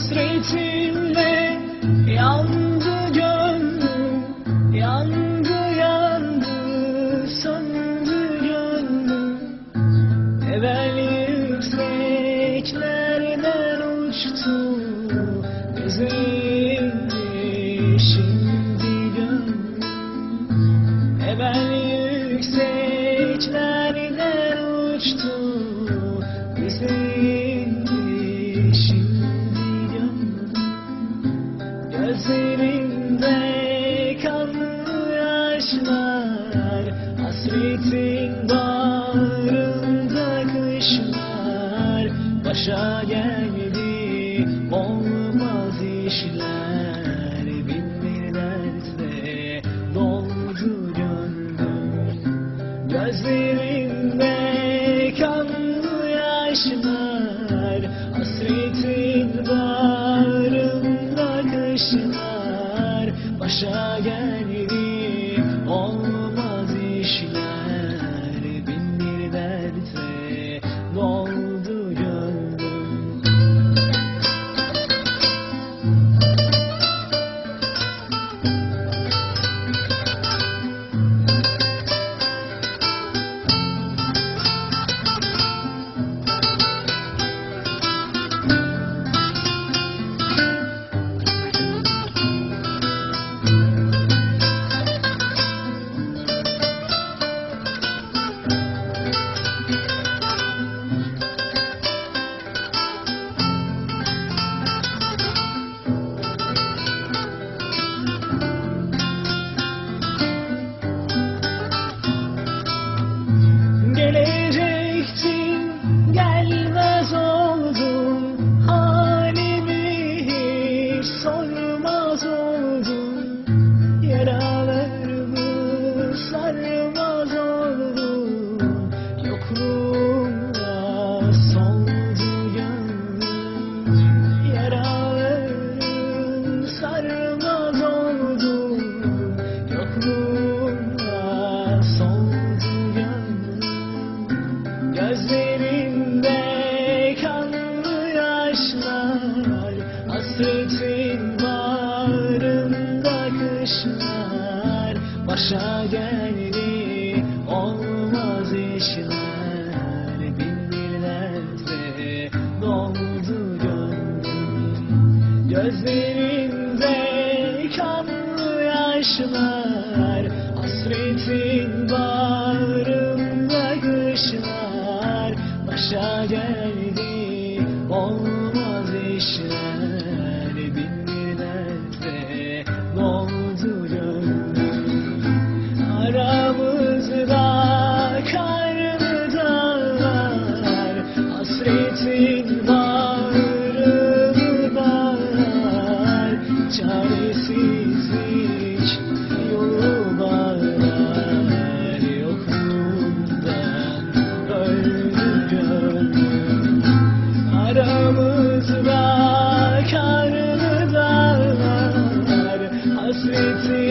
Hasretinle yandı gönlüm Yandı yandı söndü gönlüm. Evvel yükseklerden uçtu Üzüldü Başa geldi. Olmaz işler bir dertle doldu gönlüm Gözlerinde Hasretin bağrında kışlar Başa geldi olmaz işler. Bir dertle doldu gönlüm. Gözlerinde kanlı yaşlar. Hasretin bağrında kışlar. Başa geldi olmaz işler Çaresizlik yolu bağlar Yokluğundan öldü gönlüm Aramızda karlı dağlar Hasretin